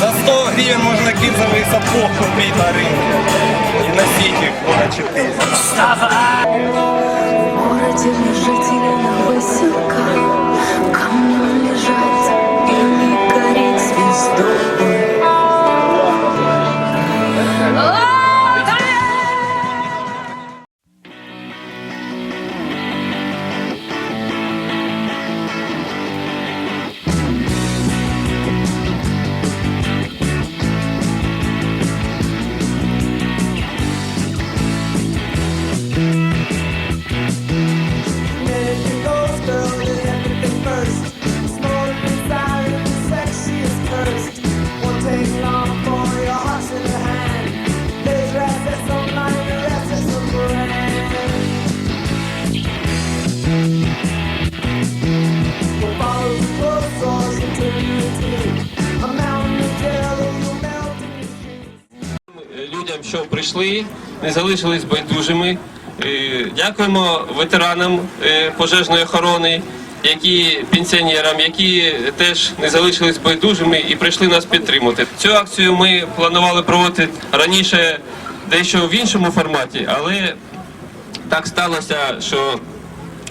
За 100 гривен можно кизовый сапог купить на рынке. И носить их на 4. В городе жители на васюках прийшли, не залишились байдужими. Е, Дякуємо ветеранам е, пожежної охорони, які пенсіонерам, які теж не залишились байдужими і прийшли нас підтримати. Цю акцію ми планували проводити раніше дещо в іншому форматі, але так сталося, що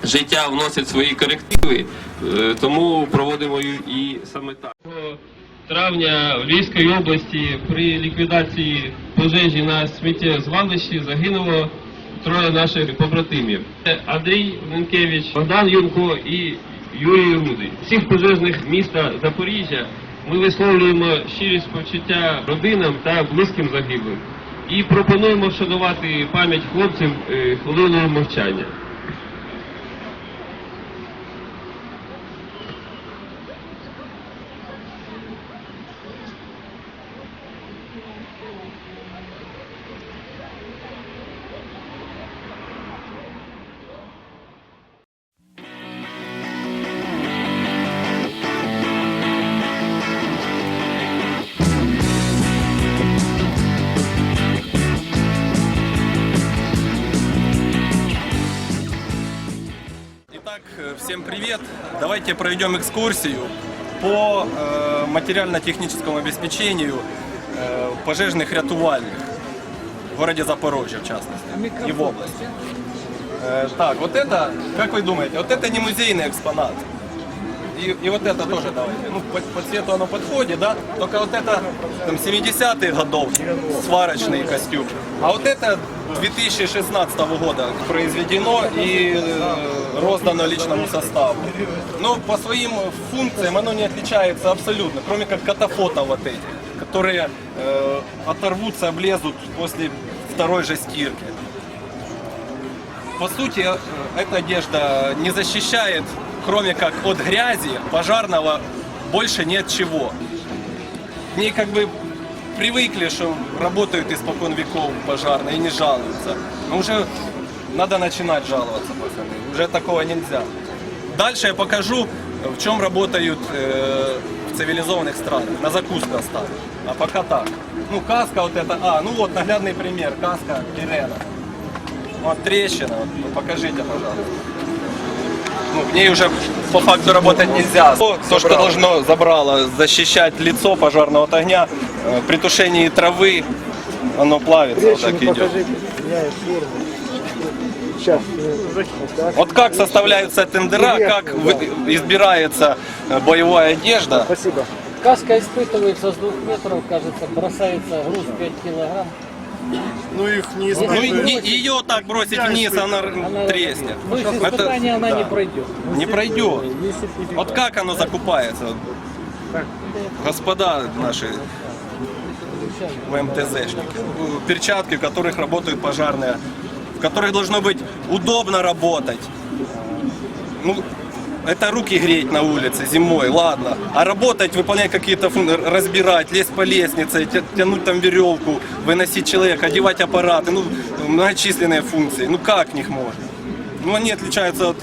життя вносить свої корективи, е, тому проводимо і саме так. Травня в Львівській області при ліквідації пожежі на сміттєзвалищі загинуло троє наших побратимів. Це Андрій Ненкевич, Богдан Юрко і Юрій Рудий. Всіх пожежних міста Запоріжжя ми висловлюємо щирі співчуття родинам та близьким загиблим і пропонуємо вшанувати пам'ять хлопців е, хвилиною мовчання. проведем экскурсию по э, материально-техническому обеспечению э, пожежных рятувальных в городе Запорожье, в частности, и в области. Э, так, вот это, как вы думаете, вот это не музейный экспонат. И, и вот это тоже давайте. Ну, по, по цвету оно подходит, да? Только вот это там 70-х годов сварочный костюм. А вот это 2016 года произведено и э, роздано личному составу. Но по своим функциям оно не отличается абсолютно, кроме как катафото вот эти, которые э, оторвутся, облезут после второй же стирки. По сути, э, эта одежда не защищает, кроме как от грязи, пожарного, больше ни от чего. К ней как бы привыкли, что работают испокон веков пожарные и не жалуются. Но уже надо начинать жаловаться, пацаны. Уже такого нельзя. Дальше я покажу, в чем работают э, в цивилизованных странах. На закуску оставлю. А пока так. Ну, каска вот это. А, ну вот наглядный пример. Каска Ирена. Вот трещина. Ну, покажите, пожалуйста. Ну, в ней уже по факту работать нельзя. То, то, что должно забрало защищать лицо пожарного от огня, при тушении травы оно плавится, вот так идет. Сейчас. Вот как составляются тендера, как избирается э, боевая одежда. Спасибо. Каска испытывается с двух метров, кажется, бросается груз 5 килограмм. Ну их не Ну, и не- ее так бросить вниз, она Она треснет. Это- испытания она не да. пройдет. Не пройдет. Вот как оно закупается? Господа наши ВМТЗшники, перчатки, в которых работают пожарные, в которых должно быть удобно работать. Ну, это руки греть на улице зимой, ладно. А работать, выполнять какие-то разбирать, лезть по лестнице, тя- тянуть там веревку, выносить человека, одевать аппараты, ну, многочисленные функции. Ну как в них можно? Ну они отличаются от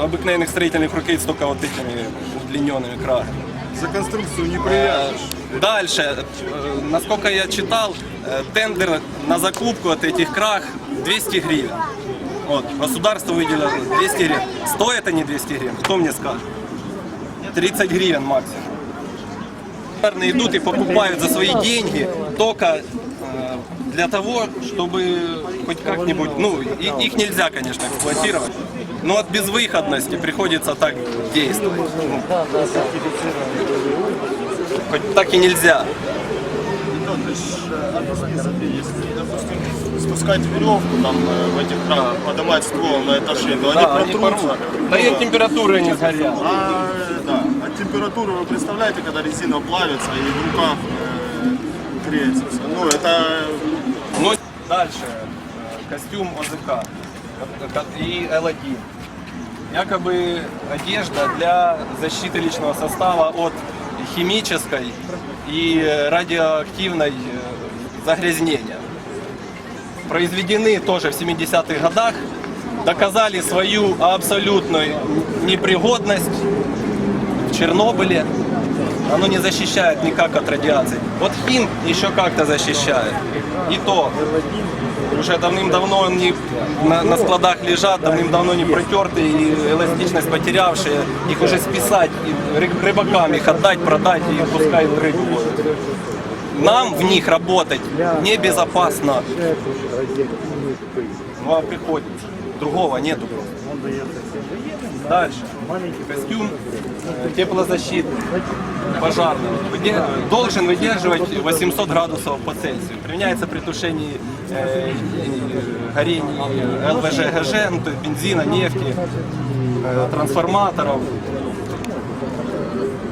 обыкновенных строительных руководств только вот этими удлиненными краями. За конструкцию не привяжешь. Дальше, э, насколько я читал, э, тендер на закупку от этих крах 200 гривен. Вот, государство выделило 200 гривен. Стоит они 200 гривен? Кто мне скажет? 30 гривен максимум. Наверное, идут и покупают за свои деньги только э, для того, чтобы хоть как-нибудь, ну, их нельзя, конечно, эксплуатировать, но от безвыходности приходится так действовать. Ну, Хоть так и нельзя. Если, допустим, спускать веревку там э, в этих кранах, поднимать ствол на этаже, то Да, они они протрутся. Да и температуры не сгорят. А, э, да. а температуру вы представляете, когда резина плавится и в руках э, греется. Ну, это Ну, дальше. э, Костюм ОЗК и L1. Якобы одежда для защиты личного состава от химической и радиоактивной э, загрязнения. Произведены тоже в 70-х годах, доказали свою абсолютную непригодность в Чернобыле. Оно не защищает никак от радиации. Вот хим еще как-то защищает. И то уже давным-давно они на, на складах лежат, давным-давно не протертые и эластичность потерявшие. Их уже списать, и ры- рыбакам их отдать, продать и пускай рыбу ловят. Нам в них работать небезопасно. Ну а приходится. Другого нету просто. Дальше. Костюм э, теплозащитный, пожарный. Выде- Должен выдерживать 800 градусов по Цельсию. Применяется при тушении э, э, горений ЛВЖ, ГЖ, ну, то есть бензина, нефти, э, трансформаторов.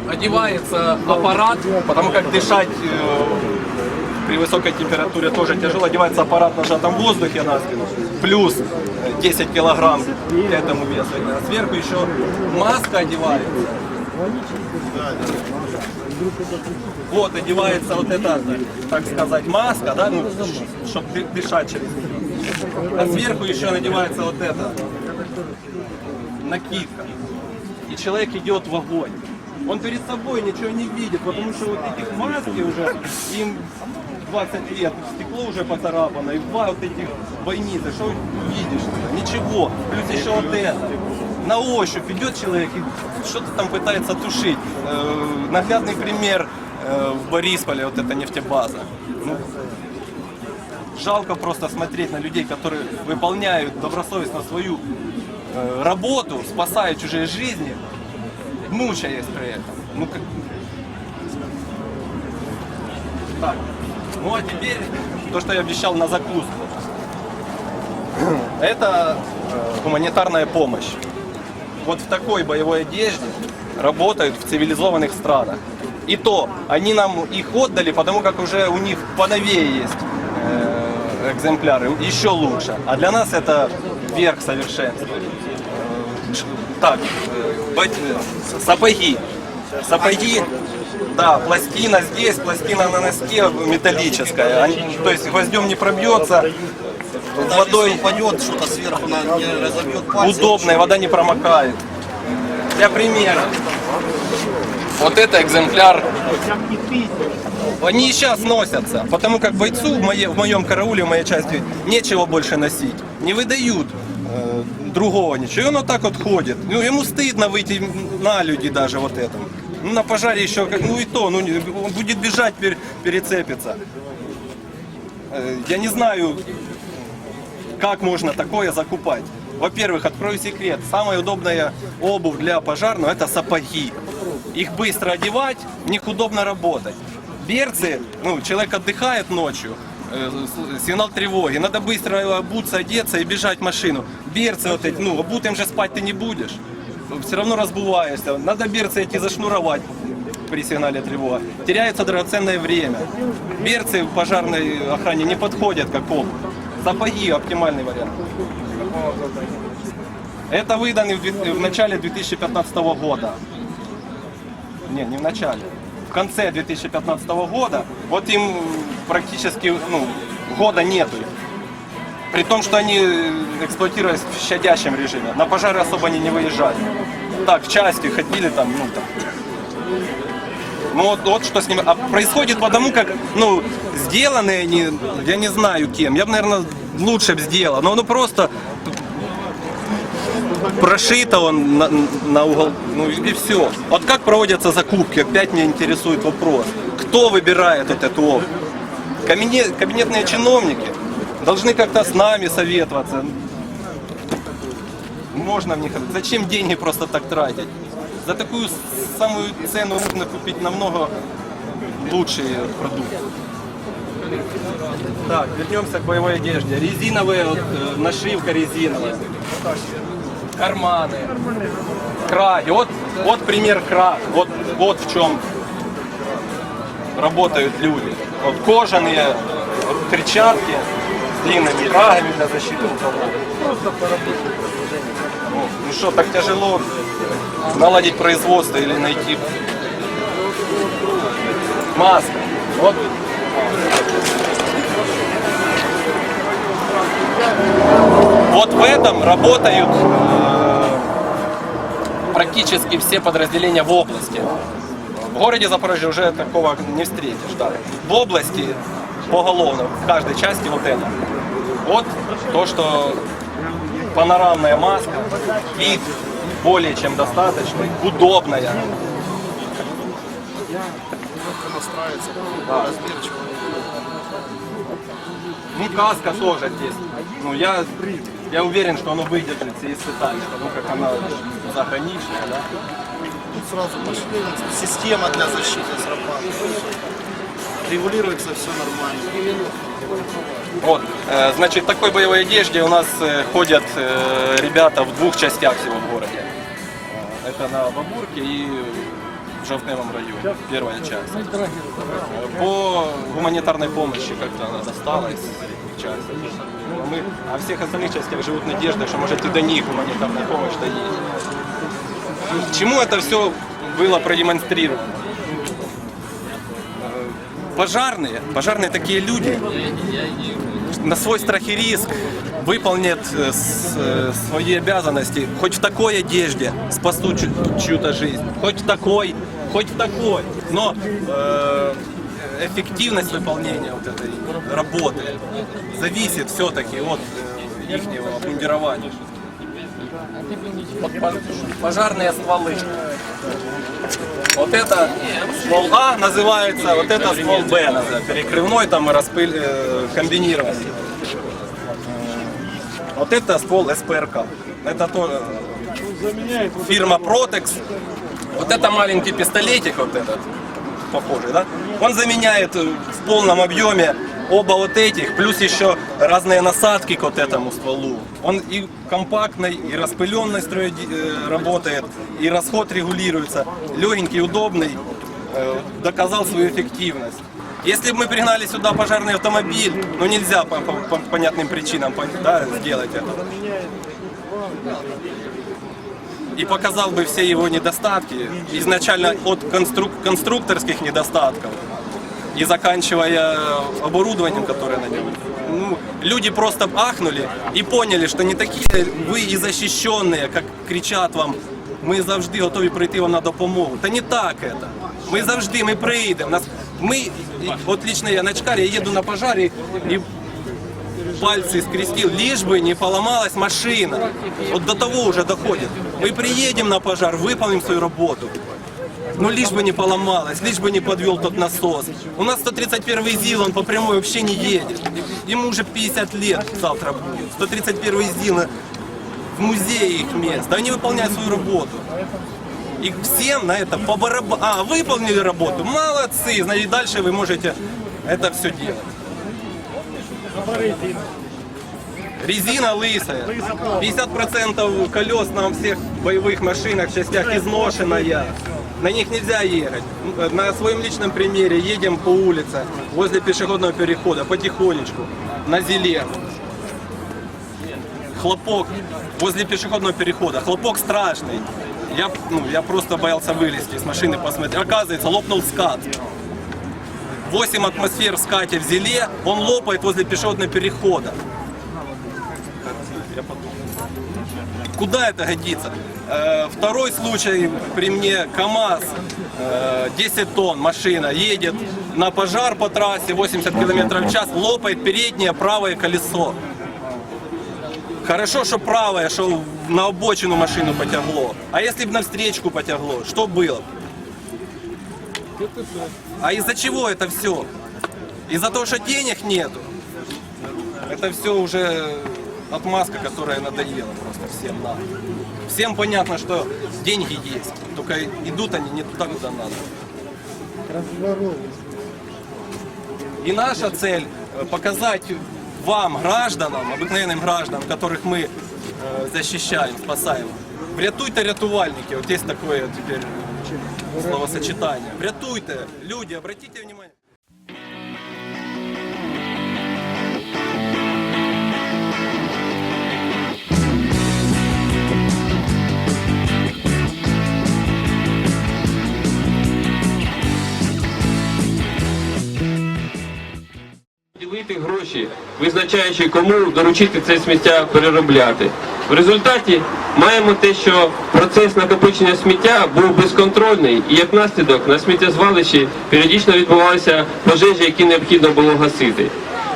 Одевается аппарат, потому как дышать э, при высокой температуре тоже тяжело. Одевается аппарат на сжатом воздухе на спину, плюс э, 10 килограмм к этому весу. А Сверху еще маска одевается. Вот одевается вот эта, так сказать, маска, да, ну, чтобы дышать через нее. А сверху еще надевается вот эта накидка. И человек идет в огонь. Он перед собой ничего не видит, потому что вот этих маски уже, им 20 лет, стекло уже поцарапано, и два вот этих бойницы, что видишь? Ничего. Плюс еще вот это. На ощупь идет человек и что-то там пытается тушить. Э, наглядный пример э, в Борисполе, вот эта нефтебаза. Ну, жалко просто смотреть на людей, которые выполняют добросовестно свою э, работу, спасают чужие жизни, мучаясь при этом. Ну, как... Так. Ну а теперь то, что я обещал на закуску. Это э, гуманитарная помощь. Вот в такой боевой одежде работают в цивилизованных странах. И то, они нам их отдали, потому как уже у них поновее есть э, экземпляры, еще лучше. А для нас это верх совершенства. Э, Так, сапоги. Сапоги, да, пластина здесь, пластина на носке металлическая. Они- то есть гвоздем не пробьется, водой упадет что-то сверху, на, не разобьет пальцы. удобная, вода не промокает. Для примера. Вот это экземпляр. Они и сейчас носятся, потому как бойцу в, моей- в моем карауле, в моей части, нечего больше носить. Не выдают э, другого ничего. И он вот так вот ходит. Ну, ему стыдно выйти на люди даже вот этом. Ну, на пожаре еще, ну и то, ну, он будет бежать, пер- перецепится. Э, я не знаю, как можно такое закупать? Во-первых, открою секрет. Самая удобная обувь для пожарного это сапоги. Их быстро одевать, в них удобно работать. Берцы, ну, человек отдыхает ночью, э, сигнал тревоги, надо быстро обуться, одеться и бежать в машину. Берцы вот эти, ну, обутым же спать ты не будешь. Все равно разбуваешься. Надо берцы эти зашнуровать при сигнале тревога. Теряется драгоценное время. Берцы в пожарной охране не подходят как обувь. Сапоги оптимальный вариант. Это выданы в, в начале 2015 года. Не, не в начале. В конце 2015 года. Вот им практически ну, года нету. При том, что они эксплуатировались в щадящем режиме. На пожары особо они не выезжали. Так, в части ходили там, ну там. Ну вот, вот что с ними. А происходит потому, как, ну, сделаны они, я не знаю кем. Я бы, наверное, лучше бы сделал. Но ну просто прошито он на, на угол, ну и все. Вот как проводятся закупки, опять меня интересует вопрос. Кто выбирает вот эту область? Кабинет, кабинетные чиновники должны как-то с нами советоваться. Можно в них... Зачем деньги просто так тратить? За такую самую цену можно купить намного лучшие продукты. Так, вернемся к боевой одежде. Резиновые, вот, э, нашивка резиновая. Карманы. Краги. Вот, вот пример краг. Вот, вот в чем работают люди. Вот кожаные перчатки с длинными крагами для защиты рукавов. Ну, ну что, так тяжело наладить производство или найти маска. Вот Вот в этом работают э, практически все подразделения в области. В городе Запорожье уже такого не встретишь. Да. В области поголовно, в каждой части вот это. Вот то, что панорамная маска, вид более чем достаточный, удобная. Да. Ну, каска тоже здесь. Ну, я, я уверен, что оно выдержит все испытания, потому как она заграничная, да. Тут сразу пошли. Система для защиты срабатывает. Регулируется все нормально. Вот, э, значит, такой боевой одежде у нас э, ходят э, ребята в двух частях всего в городе. Это на Бабурке и в Жовтневом районе, первая часть. По гуманитарной помощи как-то она досталась часть. Ну, мы, а всех остальных частях живут надеждой, что может и до них гуманитарная помощь доедет. К чему это все было продемонстрировано? Пожарные, пожарные такие люди, на свой страх и риск выполнят э, э, свои обязанности, хоть в такой одежде спасут чью- чью-то жизнь, хоть в такой, хоть в такой. Но э, эффективность выполнения вот этой работы зависит все-таки от э, их обмундирования. Пожарные стволы. Вот это ствол А называется, вот это ствол Б называется, перекрывной там и распыль, э, комбинированный. Вот это ствол СПРК. Это то, э, фирма Protex. Вот это маленький пистолетик вот этот, похожий, да? Он заменяет э, в полном объеме оба вот этих, плюс еще разные насадки к вот этому стволу. Он и компактный, и распыленный строй э, работает, и расход регулируется. Легенький, удобный, э, доказал свою эффективность. Если бы мы пригнали сюда пожарный автомобиль, ну нельзя по, по- по понятным причинам пон- да, сделать это. И показал бы все его недостатки, изначально от конструк- конструкторских недостатков и заканчивая оборудованием, которое на нем. Ну, люди просто ахнули и поняли, що не такі ви і захищені, як кричать вам, ми завжди готові прийти вам на допомогу. Та не так это. Ми завжди, ми прийдемо. Нас, ми, і- от лично я на Чкарі, я їду на пожарі і пальцы скрестил, лишь бы не поломалась машина. Вот до того уже доходит. Мы приедем на пожар, выполним свою работу. Ну лишь бы не поломалась, лишь бы не подвел тот насос. У нас 131 ЗИЛ, он по прямой вообще не едет. Ему уже 50 лет завтра будет. 131 ЗИЛ на- в Музее их мест. Они выполняют свою работу. И всем на это по барабану. А, выполнили работу, молодцы. Значит, дальше вы можете это все делать. Резина лысая. 50% колес на всех боевых машинах, частях изношенная. На них нельзя ехать. На своем личном примере едем по улице, возле пешеходного перехода, потихонечку, на зеле. Хлопок возле пешеходного перехода. Хлопок страшный. Я, ну, я просто боялся вылезти из машины посмотреть. Оказывается, лопнул скат. 8 атмосфер в скате в зеле, он лопает возле пешеходного перехода. Куда это годится? Э, Второй случай при мне КАМАЗ, э, 10 тонн машина, едет на пожар по трассе 80 км в час, лопает переднее правое колесо. Хорошо, что правое, что на обочину машину потягло. А если бы на встречку потягло, что было? А из-за чего это все? Из-за того, что денег нету. Это все уже отмазка, которая надоела просто всем нам. Всем понятно, что деньги есть, только идут они не туда, куда надо. И наша цель показать вам, гражданам, обыкновенным гражданам, которых мы э, защищаем, спасаем. Врятуйте рятувальники. Вот есть такое теперь словосочетание. Врятуйте, люди, обратите внимание. Ділити гроші, визначаючи кому доручити це сміття переробляти. В результаті маємо те, що процес накопичення сміття був безконтрольний і як наслідок на сміттєзвалищі періодично відбувалися пожежі, які необхідно було гасити.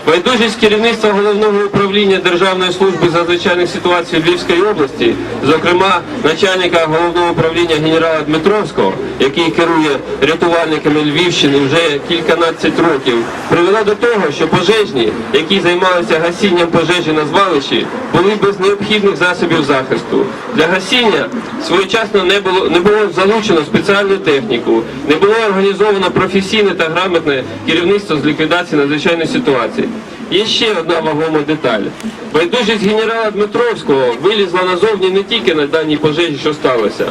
Байдужість керівництва головного управління Державної служби з надзвичайних ситуацій Львівської області, зокрема начальника головного управління генерала Дмитровського, який керує рятувальниками Львівщини вже кільканадцять років, привела до того, що пожежні, які займалися гасінням пожежі на звалищі, були без необхідних засобів захисту. Для гасіння своєчасно не було не було залучено спеціальну техніку, не було організовано професійне та грамотне керівництво з ліквідації надзвичайної ситуації. Є ще одна вагома деталь. Байдужість генерала Дмитровського вилізла назовні не тільки на даній пожежі, що сталося.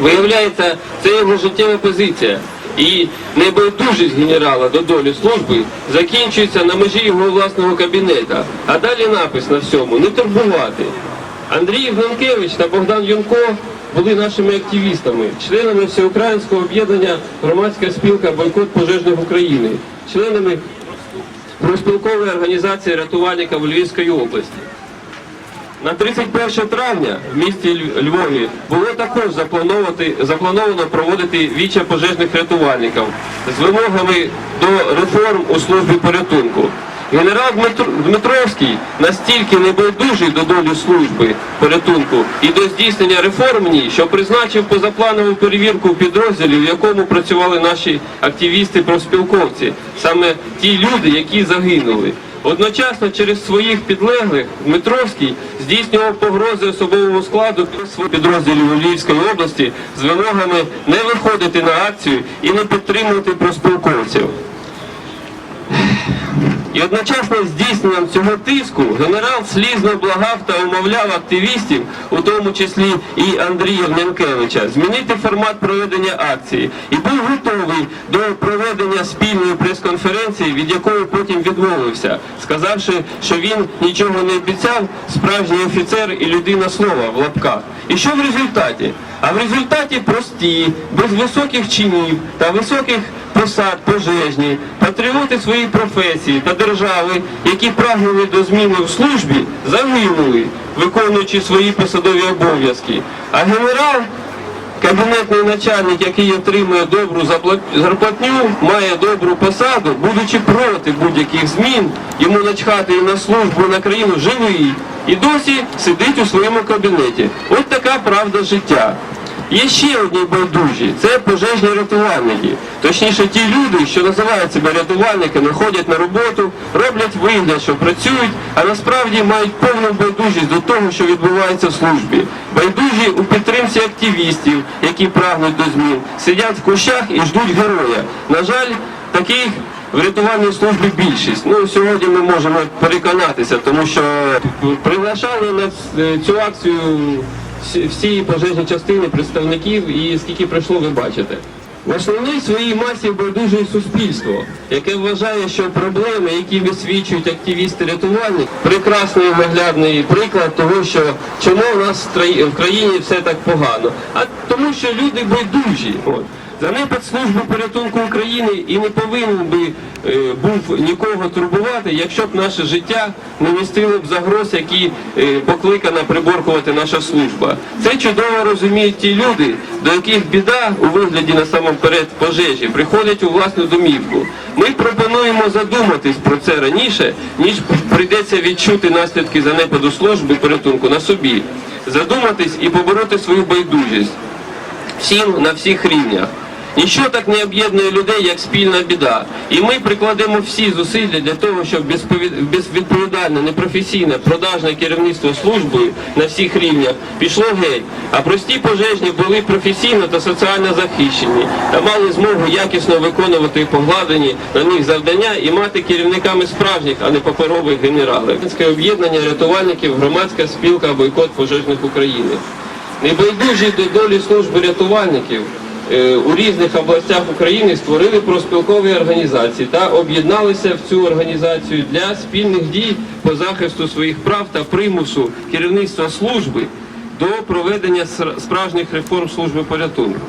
Виявляється, це його життєва позиція. І небайдужість генерала до долі служби закінчується на межі його власного кабінета. А далі напис на всьому не турбувати. Андрій Гнанкевич та Богдан Юнко були нашими активістами, членами Всеукраїнського об'єднання Громадська спілка Бойкот пожежних України, членами профспілкової організації рятувальників Львівської області. На 31 травня в місті Львові було також заплановано проводити віча пожежних рятувальників з вимогами до реформ у службі порятунку. Генерал Дмитр- Дмитровський настільки небайдужий до долі служби порятунку і до здійснення реформ ній, що призначив позапланову перевірку в підрозділі, в якому працювали наші активісти-профспілковці, саме ті люди, які загинули. Одночасно через своїх підлеглих Дмитровський здійснював погрози особовому складу підрозділів у Львівської області з вимогами не виходити на акцію і не підтримувати профспілковців. І одночасно з здійсненням цього тиску генерал слізно благав та умовляв активістів, у тому числі і Андрія Гнянкевича, змінити формат проведення акції і був готовий до проведення спільної прес-конференції, від якої потім відмовився, сказавши, що він нічого не обіцяв, справжній офіцер і людина слова в лапках. І що в результаті? А в результаті прості, без високих чинів та високих посад пожежні, патріоти своєї професії та держави, які прагнули до зміни в службі, загинули, виконуючи свої посадові обов'язки. А генерал, кабінетний начальник, який отримує добру зарплатню, має добру посаду, будучи проти будь-яких змін, йому начхати і на службу, на країну живий, і досі сидить у своєму кабінеті. От така правда життя. Є ще одні байдужі, це пожежні рятувальники. Точніше, ті люди, що називають себе рятувальниками, ходять на роботу, роблять вигляд, що працюють, а насправді мають повну байдужість до того, що відбувається в службі. Байдужі у підтримці активістів, які прагнуть до змін, сидять в кущах і ждуть героя. На жаль, таких в рятувальній службі більшість. Ну сьогодні ми можемо переконатися, тому що приглашали на цю акцію всі- пожежної частини представників і скільки прийшло, ви бачите. В основній своїй масі байдуже суспільство, яке вважає, що проблеми, які висвічують активісти-рятувальники, прекрасний і наглядний приклад того, що чому у нас в країні все так погано. А тому, що люди байдужі. От. Занепад служби порятунку України і не повинен би е, був нікого турбувати, якщо б наше життя не містило б загроз, які е, покликана приборкувати наша служба. Це чудово розуміють ті люди, до яких біда у вигляді насамперед пожежі приходить у власну домівку. Ми пропонуємо задуматись про це раніше, ніж прийдеться відчути наслідки занепаду служби порятунку на собі, задуматись і побороти свою байдужість всім на всіх рівнях. Ніщо так не об'єднує людей, як спільна біда. І ми прикладемо всі зусилля для того, щоб безвідповідальне, непрофесійне, продажне керівництво службою на всіх рівнях пішло геть. А прості пожежні були професійно та соціально захищені та мали змогу якісно виконувати покладені на них завдання і мати керівниками справжніх, а не паперових генералів. Об'єднання рятувальників, громадська спілка бойкот пожежних України. Небайдужі до долі служби рятувальників у різних областях України створили проспілкові організації та об'єдналися в цю організацію для спільних дій по захисту своїх прав та примусу керівництва служби до проведення справжніх реформ служби порятунку.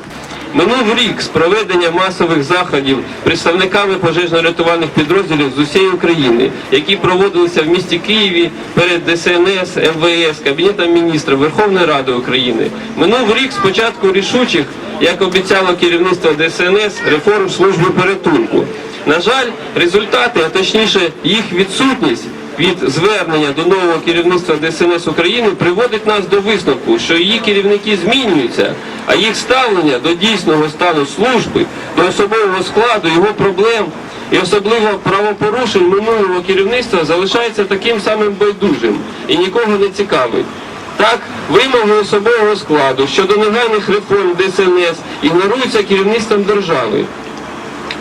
Минув рік з проведення масових заходів представниками пожежно-рятувальних підрозділів з усієї України, які проводилися в місті Києві перед ДСНС, МВС, Кабінетом міністрів, Верховної Ради України. Минув рік з початку рішучих, як обіцяло керівництво ДСНС, реформ служби порятунку. На жаль, результати, а точніше їх відсутність від звернення до нового керівництва ДСНС України приводить нас до висновку, що її керівники змінюються, а їх ставлення до дійсного стану служби, до особового складу, його проблем і особливо правопорушень минулого керівництва залишається таким самим байдужим і нікого не цікавить. Так, вимоги особового складу щодо негайних реформ ДСНС ігноруються керівництвом держави.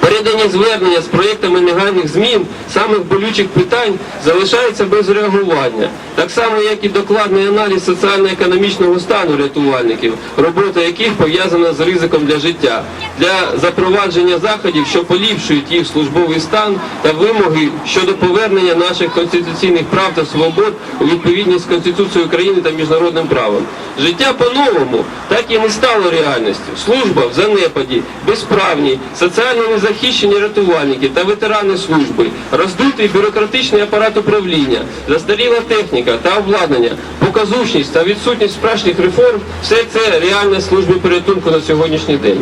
Передані звернення з проєктами негайних змін самих болючих питань залишаються без реагування. Так само, як і докладний аналіз соціально-економічного стану рятувальників, робота яких пов'язана з ризиком для життя, для запровадження заходів, що поліпшують їх службовий стан та вимоги щодо повернення наших конституційних прав та свобод у відповідність з Конституцією України та міжнародним правом. Життя по-новому так і не стало реальністю. Служба в занепаді, безправні, соціально незахищені рятувальники та ветерани служби, роздутий бюрократичний апарат управління, застаріла техніка та обладнання, показушність та відсутність справжніх реформ все це реальне служби порятунку на сьогоднішній день.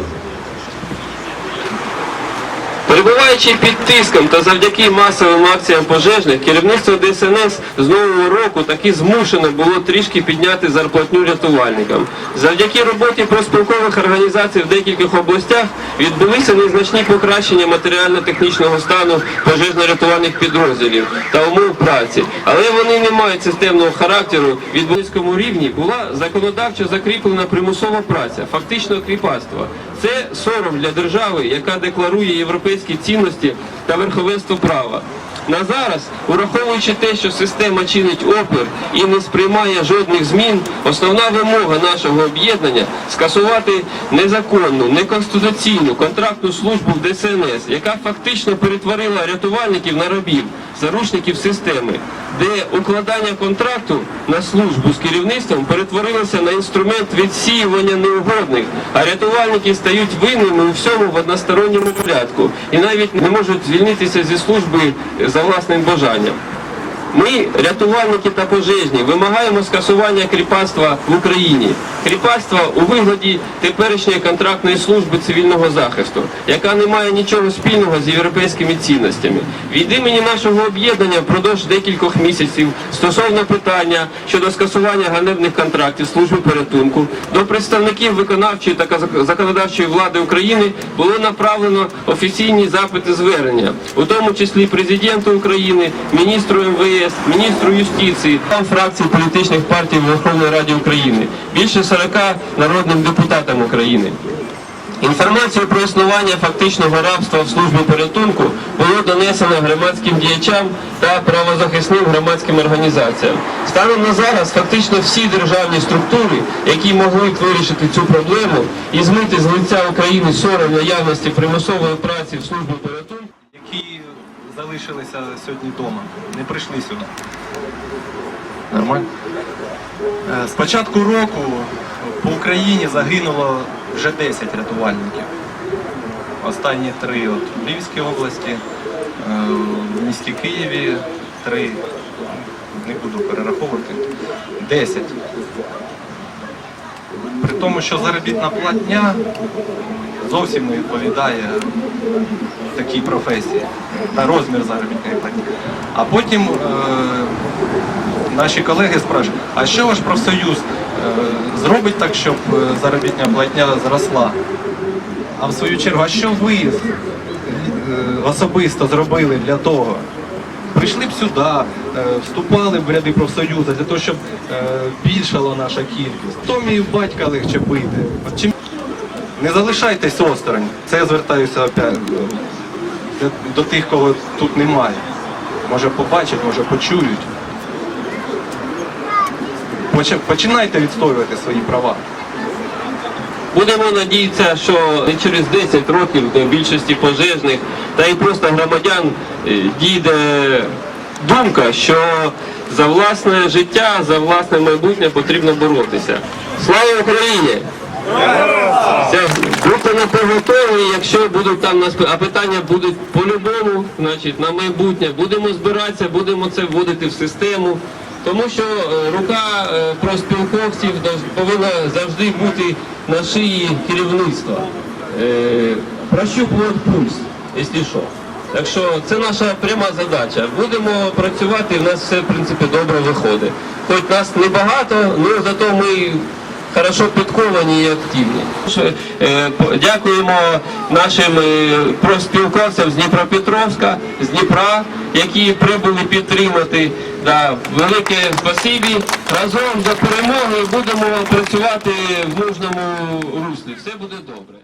Перебуваючи під тиском та завдяки масовим акціям пожежних, керівництво ДСНС з нового року таки змушено було трішки підняти зарплатню рятувальникам. Завдяки роботі профспілкових організацій в декількох областях відбулися незначні покращення матеріально-технічного стану пожежно-рятувальних підрозділів та умов праці, але вони не мають системного характеру. Від близькому рівні була законодавчо закріплена примусова праця, фактично кріпацтво. Це сором для держави, яка декларує європейські цінності та верховенство права. На зараз, ураховуючи те, що система чинить опір і не сприймає жодних змін, основна вимога нашого об'єднання скасувати незаконну, неконституційну контрактну службу в ДСНС, яка фактично перетворила рятувальників на рабів, заручників системи, де укладання контракту на службу з керівництвом перетворилося на інструмент відсіювання неугодних, а рятувальники стають винними у всьому в односторонньому порядку і навіть не можуть звільнитися зі служби за власним бажанням. Ми, рятувальники та пожежні, вимагаємо скасування кріпацтва в Україні. Кріпацтва у вигляді теперішньої контрактної служби цивільного захисту, яка не має нічого спільного з європейськими цінностями. Від імені нашого об'єднання впродовж декількох місяців стосовно питання щодо скасування ганебних контрактів служби порятунку до представників виконавчої та законодавчої влади України було направлено офіційні запити звернення, у тому числі президенту України, міністру МВС, міністру юстиції, та фракцій політичних партій в Верховній Раді України, більше 40 народним депутатам України. Інформацію про існування фактичного рабства в службі порятунку було донесено громадським діячам та правозахисним громадським організаціям. Станом на зараз фактично всі державні структури, які могли б вирішити цю проблему і змити з лиця України сором наявності примусової праці в службі порятунку, залишилися сьогодні вдома, не прийшли сюди. Нормально? Е, З початку року по Україні загинуло вже 10 рятувальників. Останні три от в Львівській області, е, в місті Києві три, не буду перераховувати, 10. При тому, що заробітна платня зовсім не відповідає такій професії на розмір заробітної платні. А потім е, наші колеги спрашують, а що ваш профсоюз е, зробить так, щоб е, заробітна платня зросла? А в свою чергу, а що ви е, особисто зробили для того? Прийшли б сюди, е, вступали в ряди профсоюзу для того, щоб е, більшала наша кількість. То мій батька легче бити. Не залишайтесь осторонь. Це я звертаюся опять е, до тих, кого тут немає. Може побачать, може почують. Починайте відстоювати свої права. Будемо надіятися, що не через 10 років до більшості пожежних та і просто громадян е, дійде думка, що за власне життя, за власне майбутнє потрібно боротися. Слава Україні! Будьте на поготові, якщо будуть там нас а питання будуть по-любому, значить на майбутнє. Будемо збиратися, будемо це вводити в систему. Тому що е, рука е, профспілковців повинна завжди бути на шиї керівництва. Е, Прощупувати пульс, якщо що. Так що це наша пряма задача. Будемо працювати, і в нас все в принципі добре виходить. Хоч нас небагато, але зато ми хорошо підковані і активні. Е, Дякуємо нашим проспілковцям з Дніпропетровська, з Дніпра, які прибули підтримати. Да, велике спасибі. Разом за перемогою будемо працювати в нужному руслі. Все буде добре.